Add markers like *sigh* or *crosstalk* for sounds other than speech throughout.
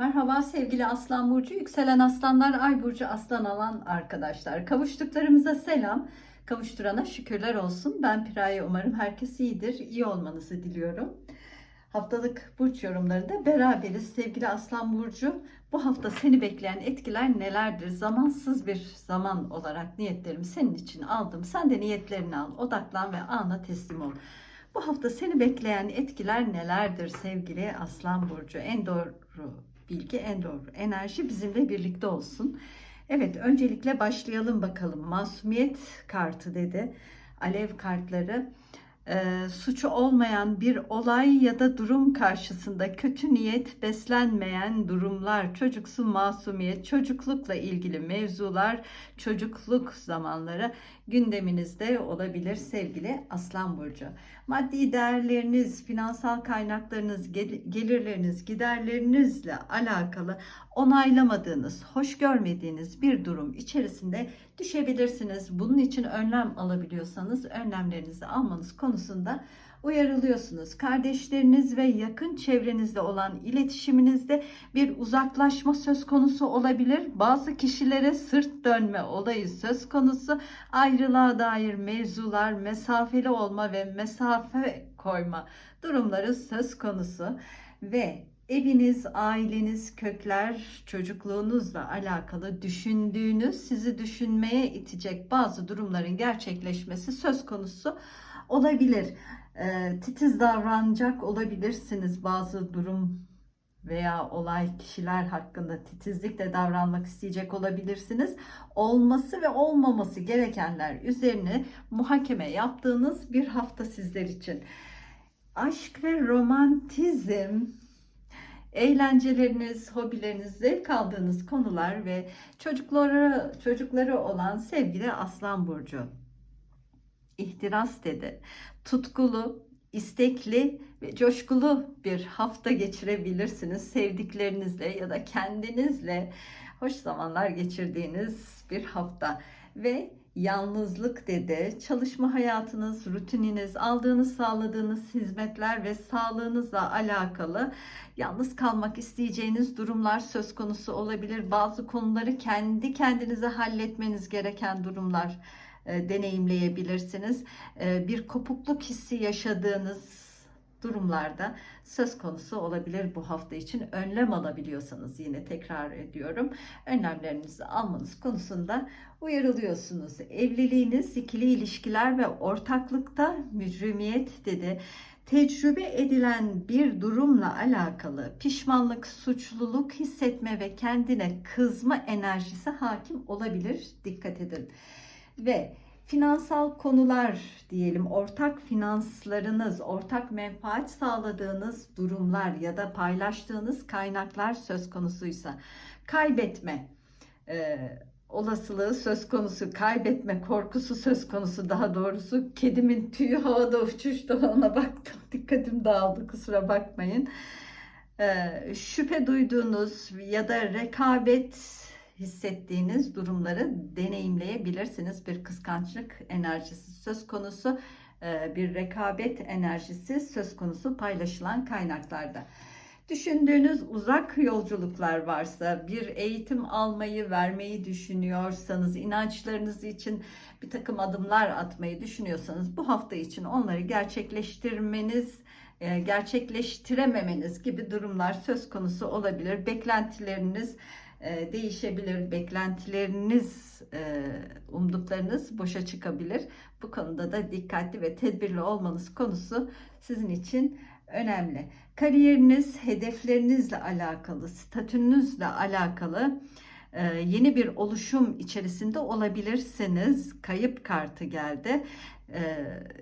Merhaba sevgili Aslan Burcu, yükselen aslanlar, ay burcu aslan alan arkadaşlar. Kavuştuklarımıza selam, kavuşturana şükürler olsun. Ben Piraye, umarım herkes iyidir, iyi olmanızı diliyorum. Haftalık burç yorumlarında beraberiz sevgili Aslan Burcu. Bu hafta seni bekleyen etkiler nelerdir? Zamansız bir zaman olarak niyetlerimi senin için aldım. Sen de niyetlerini al, odaklan ve ana teslim ol. Bu hafta seni bekleyen etkiler nelerdir sevgili Aslan Burcu? En doğru bilgi, en doğru enerji bizimle birlikte olsun. Evet, öncelikle başlayalım bakalım. Masumiyet kartı dedi. Alev kartları e, suçu olmayan bir olay ya da durum karşısında kötü niyet beslenmeyen durumlar, çocuksu masumiyet, çocuklukla ilgili mevzular, çocukluk zamanları gündeminizde olabilir sevgili Aslan Burcu. Maddi değerleriniz, finansal kaynaklarınız, gel- gelirleriniz, giderlerinizle alakalı onaylamadığınız, hoş görmediğiniz bir durum içerisinde düşebilirsiniz. Bunun için önlem alabiliyorsanız önlemlerinizi almanız konusunda uyarılıyorsunuz. Kardeşleriniz ve yakın çevrenizde olan iletişiminizde bir uzaklaşma söz konusu olabilir. Bazı kişilere sırt dönme olayı söz konusu. Ayrılığa dair mevzular, mesafeli olma ve mesafe koyma durumları söz konusu ve eviniz, aileniz, kökler, çocukluğunuzla alakalı düşündüğünüz, sizi düşünmeye itecek bazı durumların gerçekleşmesi söz konusu olabilir. Ee, titiz davranacak olabilirsiniz bazı durum veya olay kişiler hakkında titizlikle davranmak isteyecek olabilirsiniz. Olması ve olmaması gerekenler üzerine muhakeme yaptığınız bir hafta sizler için. Aşk ve romantizm eğlenceleriniz, hobileriniz, zevk aldığınız konular ve çocukları çocukları olan sevgili Aslan burcu. İhtiras dedi. Tutkulu, istekli ve coşkulu bir hafta geçirebilirsiniz sevdiklerinizle ya da kendinizle hoş zamanlar geçirdiğiniz bir hafta ve yalnızlık dedi. Çalışma hayatınız, rutininiz, aldığınız, sağladığınız hizmetler ve sağlığınızla alakalı yalnız kalmak isteyeceğiniz durumlar söz konusu olabilir. Bazı konuları kendi kendinize halletmeniz gereken durumlar e, deneyimleyebilirsiniz. E, bir kopukluk hissi yaşadığınız durumlarda söz konusu olabilir bu hafta için önlem alabiliyorsanız yine tekrar ediyorum önlemlerinizi almanız konusunda uyarılıyorsunuz. Evliliğiniz, ikili ilişkiler ve ortaklıkta mücrimiyet dedi. Tecrübe edilen bir durumla alakalı pişmanlık, suçluluk hissetme ve kendine kızma enerjisi hakim olabilir. Dikkat edin. Ve finansal konular diyelim ortak finanslarınız, ortak menfaat sağladığınız durumlar ya da paylaştığınız kaynaklar söz konusuysa kaybetme e, olasılığı söz konusu, kaybetme korkusu söz konusu daha doğrusu. Kedimin tüyü havada uçuştu ona baktım *laughs* dikkatim dağıldı kusura bakmayın. E, şüphe duyduğunuz ya da rekabet hissettiğiniz durumları deneyimleyebilirsiniz. Bir kıskançlık enerjisi söz konusu, e, bir rekabet enerjisi söz konusu paylaşılan kaynaklarda. Düşündüğünüz uzak yolculuklar varsa, bir eğitim almayı, vermeyi düşünüyorsanız, inançlarınız için bir takım adımlar atmayı düşünüyorsanız bu hafta için onları gerçekleştirmeniz, e, gerçekleştirememeniz gibi durumlar söz konusu olabilir. Beklentileriniz e, değişebilir. Beklentileriniz, e, umduklarınız boşa çıkabilir. Bu konuda da dikkatli ve tedbirli olmanız konusu sizin için önemli. Kariyeriniz, hedeflerinizle alakalı, statünüzle alakalı e, yeni bir oluşum içerisinde olabilirsiniz. Kayıp kartı geldi.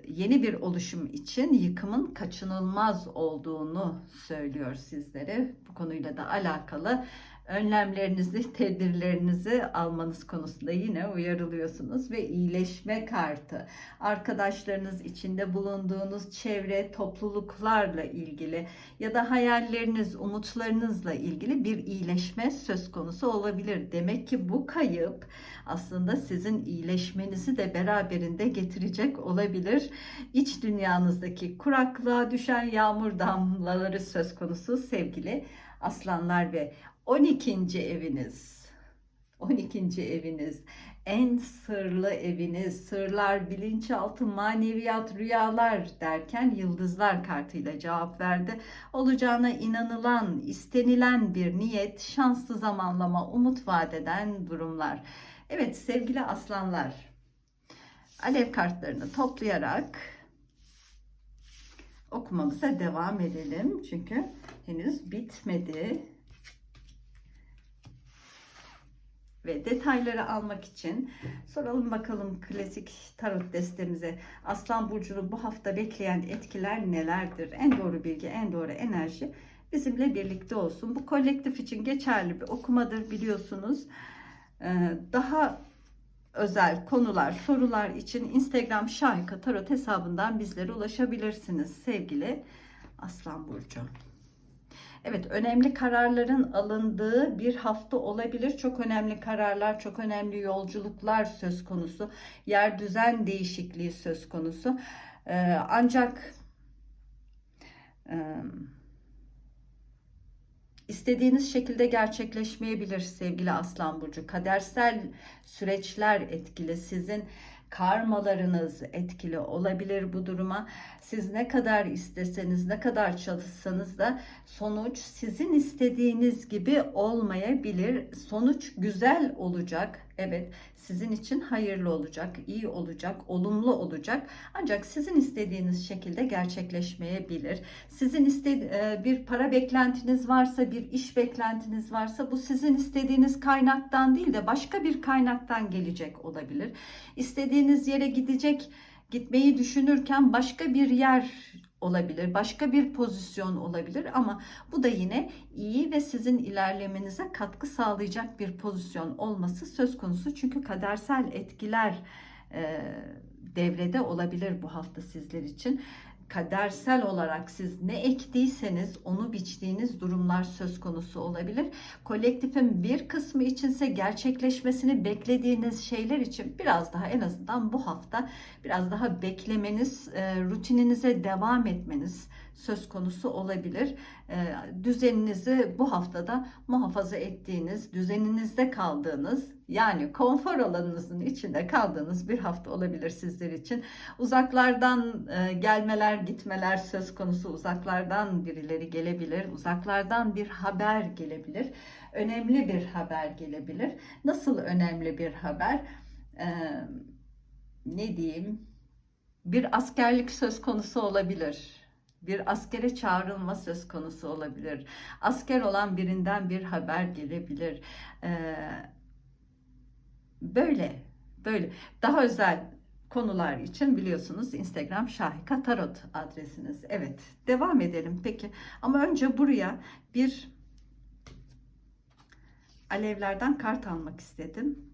Yeni bir oluşum için yıkımın kaçınılmaz olduğunu söylüyor sizlere. Bu konuyla da alakalı önlemlerinizi, tedbirlerinizi almanız konusunda yine uyarılıyorsunuz ve iyileşme kartı. Arkadaşlarınız içinde bulunduğunuz çevre, topluluklarla ilgili ya da hayalleriniz, umutlarınızla ilgili bir iyileşme söz konusu olabilir. Demek ki bu kayıp aslında sizin iyileşmenizi de beraberinde getirecek olabilir. İç dünyanızdaki kuraklığa düşen yağmur damlaları söz konusu sevgili aslanlar ve 12. eviniz. 12. eviniz en sırlı eviniz, sırlar, bilinçaltı, maneviyat, rüyalar derken yıldızlar kartıyla cevap verdi. Olacağına inanılan, istenilen bir niyet, şanslı zamanlama, umut vadeden durumlar. Evet sevgili aslanlar, alev kartlarını toplayarak okumamıza devam edelim. Çünkü henüz bitmedi. Ve detayları almak için soralım bakalım klasik tarot destemize Aslan Burcu'nu bu hafta bekleyen etkiler nelerdir? En doğru bilgi, en doğru enerji bizimle birlikte olsun. Bu kolektif için geçerli bir okumadır biliyorsunuz. Ee, Daha özel konular, sorular için Instagram Şahika Tarot hesabından bizlere ulaşabilirsiniz sevgili Aslan Burcu. Evet, önemli kararların alındığı bir hafta olabilir. Çok önemli kararlar, çok önemli yolculuklar söz konusu. Yer düzen değişikliği söz konusu. Ee, ancak e, istediğiniz şekilde gerçekleşmeyebilir sevgili Aslan Burcu. Kadersel süreçler etkili. Sizin karmalarınız etkili olabilir bu duruma. Siz ne kadar isteseniz, ne kadar çalışsanız da sonuç sizin istediğiniz gibi olmayabilir. Sonuç güzel olacak. Evet, sizin için hayırlı olacak, iyi olacak, olumlu olacak. Ancak sizin istediğiniz şekilde gerçekleşmeyebilir. Sizin istedi bir para beklentiniz varsa, bir iş beklentiniz varsa bu sizin istediğiniz kaynaktan değil de başka bir kaynaktan gelecek olabilir. İstediğiniz yere gidecek gitmeyi düşünürken başka bir yer olabilir, başka bir pozisyon olabilir ama bu da yine iyi ve sizin ilerlemenize katkı sağlayacak bir pozisyon olması söz konusu. Çünkü kadersel etkiler e, devrede olabilir bu hafta sizler için kadersel olarak siz ne ektiyseniz onu biçtiğiniz durumlar söz konusu olabilir. Kolektifin bir kısmı içinse gerçekleşmesini beklediğiniz şeyler için biraz daha en azından bu hafta biraz daha beklemeniz, e, rutininize devam etmeniz söz konusu olabilir. E, düzeninizi bu haftada muhafaza ettiğiniz, düzeninizde kaldığınız yani konfor alanınızın içinde kaldığınız bir hafta olabilir sizler için. Uzaklardan e, gelmeler, gitmeler söz konusu. Uzaklardan birileri gelebilir. Uzaklardan bir haber gelebilir. Önemli bir haber gelebilir. Nasıl önemli bir haber? E, ne diyeyim? Bir askerlik söz konusu olabilir bir askere çağrılma söz konusu olabilir. Asker olan birinden bir haber gelebilir. Ee, böyle, böyle. Daha özel konular için biliyorsunuz Instagram Şahika Tarot adresiniz. Evet, devam edelim peki. Ama önce buraya bir alevlerden kart almak istedim.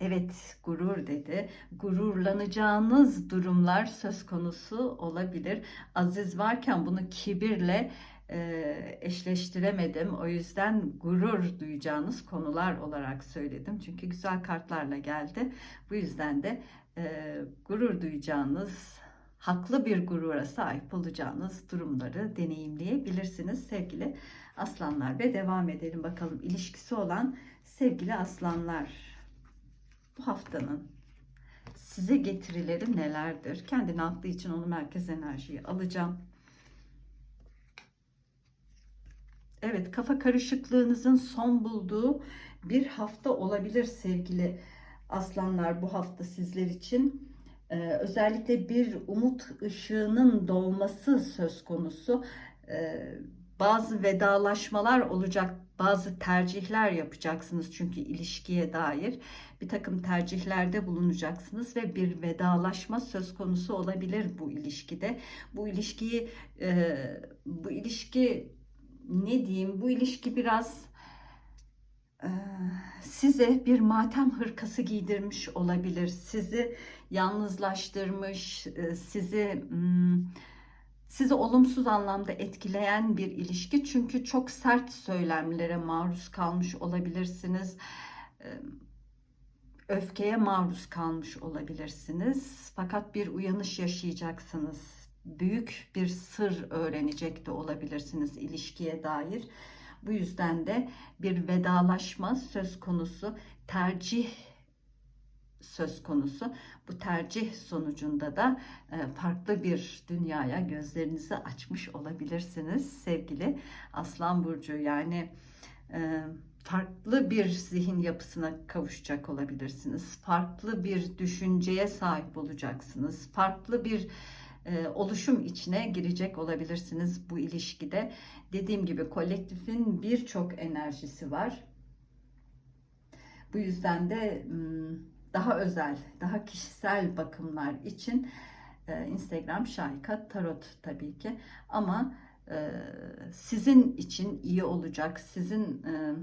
Evet, gurur dedi. Gururlanacağınız durumlar söz konusu olabilir. Aziz varken bunu kibirle e, eşleştiremedim. O yüzden gurur duyacağınız konular olarak söyledim. Çünkü güzel kartlarla geldi. Bu yüzden de e, gurur duyacağınız, haklı bir gurura sahip olacağınız durumları deneyimleyebilirsiniz sevgili aslanlar. Ve devam edelim bakalım ilişkisi olan sevgili aslanlar bu haftanın size getirileri nelerdir? Kendini attığı için onu merkez enerjiyi alacağım. Evet, kafa karışıklığınızın son bulduğu bir hafta olabilir sevgili aslanlar bu hafta sizler için. Ee, özellikle bir umut ışığının doğması söz konusu. Ee, bazı vedalaşmalar olacak, bazı tercihler yapacaksınız çünkü ilişkiye dair bir takım tercihlerde bulunacaksınız ve bir vedalaşma söz konusu olabilir bu ilişkide. Bu ilişkiyi, e, bu ilişki ne diyeyim, bu ilişki biraz e, size bir matem hırkası giydirmiş olabilir, sizi yalnızlaştırmış, e, sizi hmm, sizi olumsuz anlamda etkileyen bir ilişki. Çünkü çok sert söylemlere maruz kalmış olabilirsiniz. Öfkeye maruz kalmış olabilirsiniz. Fakat bir uyanış yaşayacaksınız. büyük bir sır öğrenecek de olabilirsiniz ilişkiye dair. Bu yüzden de bir vedalaşma söz konusu, tercih söz konusu. Bu tercih sonucunda da e, farklı bir dünyaya gözlerinizi açmış olabilirsiniz sevgili Aslan Burcu. Yani e, farklı bir zihin yapısına kavuşacak olabilirsiniz. Farklı bir düşünceye sahip olacaksınız. Farklı bir e, oluşum içine girecek olabilirsiniz bu ilişkide. Dediğim gibi kolektifin birçok enerjisi var. Bu yüzden de daha özel, daha kişisel bakımlar için e, Instagram Şahika Tarot tabii ki. Ama e, sizin için iyi olacak, sizin e,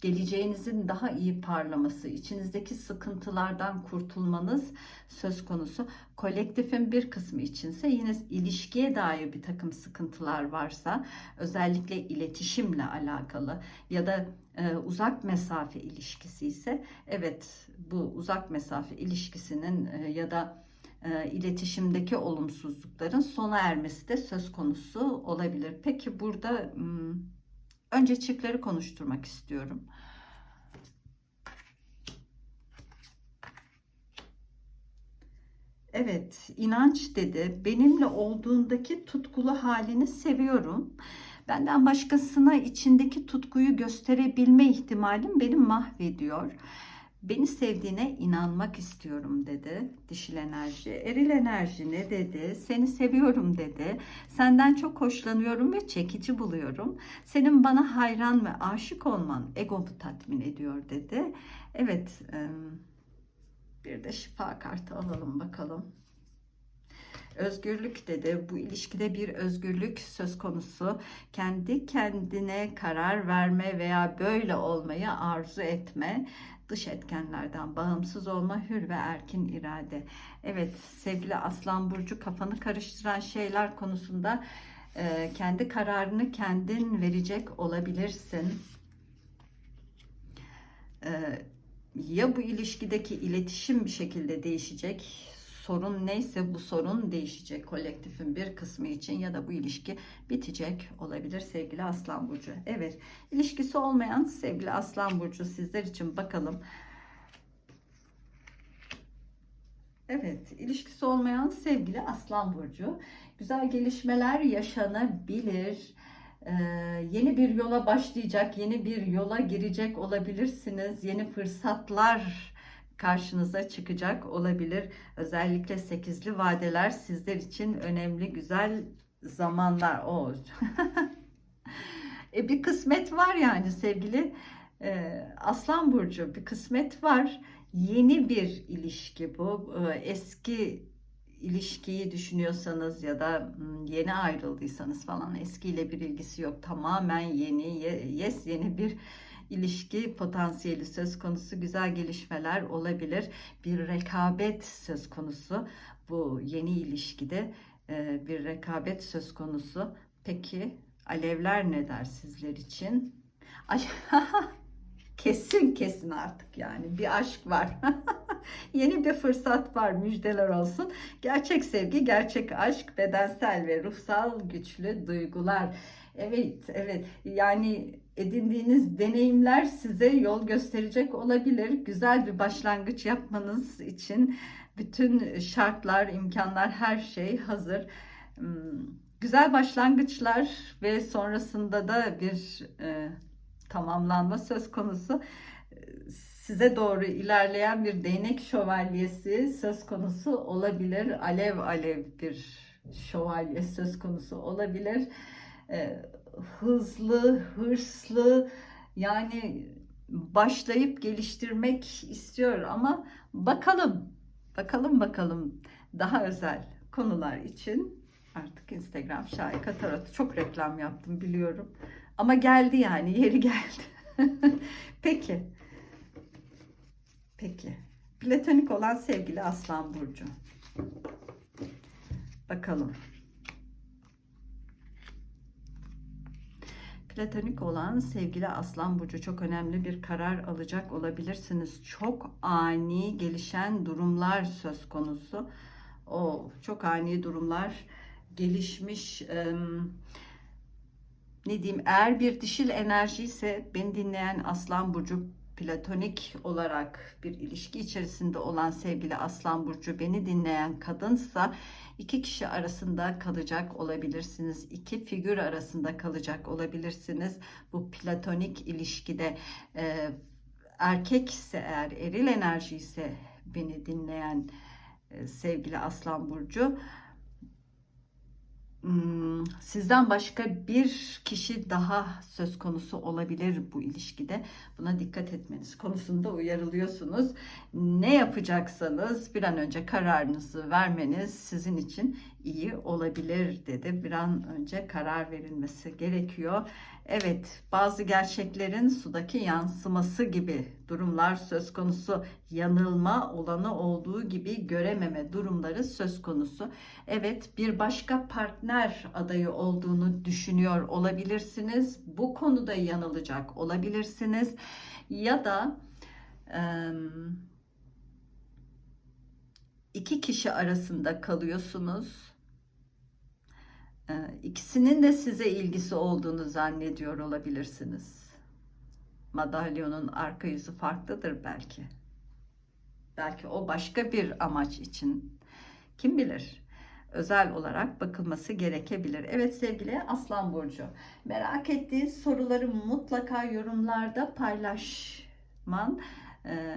geleceğinizin daha iyi parlaması, içinizdeki sıkıntılardan kurtulmanız söz konusu. Kolektifin bir kısmı içinse yine ilişkiye dair bir takım sıkıntılar varsa, özellikle iletişimle alakalı ya da e, uzak mesafe ilişkisi ise evet bu uzak mesafe ilişkisinin e, ya da e, iletişimdeki olumsuzlukların sona ermesi de söz konusu olabilir. Peki burada önce çiftleri konuşturmak istiyorum. Evet, inanç dedi. Benimle olduğundaki tutkulu halini seviyorum. Benden başkasına içindeki tutkuyu gösterebilme ihtimalim beni mahvediyor. Beni sevdiğine inanmak istiyorum dedi dişil enerji. Eril enerji ne dedi? Seni seviyorum dedi. Senden çok hoşlanıyorum ve çekici buluyorum. Senin bana hayran ve aşık olman egomu tatmin ediyor dedi. Evet, bir de şifa kartı alalım bakalım. Özgürlük dedi. Bu ilişkide bir özgürlük söz konusu. Kendi kendine karar verme veya böyle olmayı arzu etme. Dış etkenlerden bağımsız olma, hür ve erkin irade. Evet sevgili Aslan Burcu kafanı karıştıran şeyler konusunda e, kendi kararını kendin verecek olabilirsin. E, ya bu ilişkideki iletişim bir şekilde değişecek sorun neyse bu sorun değişecek kolektifin bir kısmı için ya da bu ilişki bitecek olabilir sevgili Aslan Burcu. Evet ilişkisi olmayan sevgili Aslan Burcu sizler için bakalım. Evet ilişkisi olmayan sevgili Aslan Burcu güzel gelişmeler yaşanabilir. Ee, yeni bir yola başlayacak, yeni bir yola girecek olabilirsiniz. Yeni fırsatlar karşınıza çıkacak olabilir. Özellikle sekizli vadeler sizler için önemli, güzel zamanlar. O *laughs* e, bir kısmet var yani sevgili e, Aslan Burcu bir kısmet var. Yeni bir ilişki bu. E, eski ilişkiyi düşünüyorsanız ya da yeni ayrıldıysanız falan eskiyle bir ilgisi yok. Tamamen yeni, yes yeni bir ilişki potansiyeli söz konusu, güzel gelişmeler olabilir. Bir rekabet söz konusu bu yeni ilişkide e, bir rekabet söz konusu. Peki alevler ne der sizler için? *laughs* Kesin kesin artık yani bir aşk var. *laughs* Yeni bir fırsat var müjdeler olsun. Gerçek sevgi, gerçek aşk, bedensel ve ruhsal güçlü duygular. Evet, evet. Yani edindiğiniz deneyimler size yol gösterecek olabilir. Güzel bir başlangıç yapmanız için bütün şartlar, imkanlar, her şey hazır. Hmm, güzel başlangıçlar ve sonrasında da bir e, tamamlanma söz konusu. Size doğru ilerleyen bir değnek şövalyesi söz konusu olabilir. Alev alev bir şövalye söz konusu olabilir. E, hızlı, hırslı yani başlayıp geliştirmek istiyor ama bakalım, bakalım bakalım daha özel konular için artık Instagram Şahika Tarot çok reklam yaptım biliyorum ama geldi yani yeri geldi. *laughs* Peki. Peki. Platonik olan sevgili Aslan Burcu. Bakalım. Platonik olan sevgili Aslan Burcu çok önemli bir karar alacak olabilirsiniz. Çok ani gelişen durumlar söz konusu. O çok ani durumlar gelişmiş em, ne diyeyim eğer bir dişil enerji ise beni dinleyen Aslan Burcu platonik olarak bir ilişki içerisinde olan sevgili Aslan Burcu beni dinleyen kadınsa iki kişi arasında kalacak olabilirsiniz. iki figür arasında kalacak olabilirsiniz. Bu platonik ilişkide e, erkek ise eğer eril enerji ise beni dinleyen e, sevgili Aslan Burcu Hmm, Sizden başka bir kişi daha söz konusu olabilir bu ilişkide. Buna dikkat etmeniz konusunda uyarılıyorsunuz. Ne yapacaksanız bir an önce kararınızı vermeniz sizin için iyi olabilir dedi. Bir an önce karar verilmesi gerekiyor. Evet, bazı gerçeklerin sudaki yansıması gibi durumlar söz konusu. Yanılma olanı olduğu gibi görememe durumları söz konusu. Evet, bir başka partner adayı olduğunu düşünüyor olabilirsiniz. Bu konuda yanılacak olabilirsiniz. Ya da iki kişi arasında kalıyorsunuz. Ee, İkisinin de size ilgisi olduğunu zannediyor olabilirsiniz. Madalyonun arka yüzü farklıdır belki. Belki o başka bir amaç için. Kim bilir? Özel olarak bakılması gerekebilir. Evet sevgili Aslan Burcu. Merak ettiğin soruları mutlaka yorumlarda paylaşman e,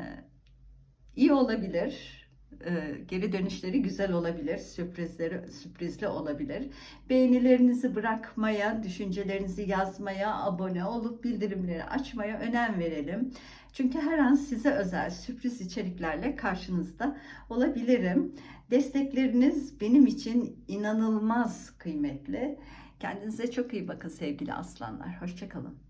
iyi olabilir. E, geri dönüşleri güzel olabilir. Sürprizleri sürprizli olabilir. Beğenilerinizi bırakmaya, düşüncelerinizi yazmaya, abone olup bildirimleri açmaya önem verelim. Çünkü her an size özel sürpriz içeriklerle karşınızda olabilirim. Destekleriniz benim için inanılmaz kıymetli. Kendinize çok iyi bakın sevgili aslanlar. Hoşçakalın.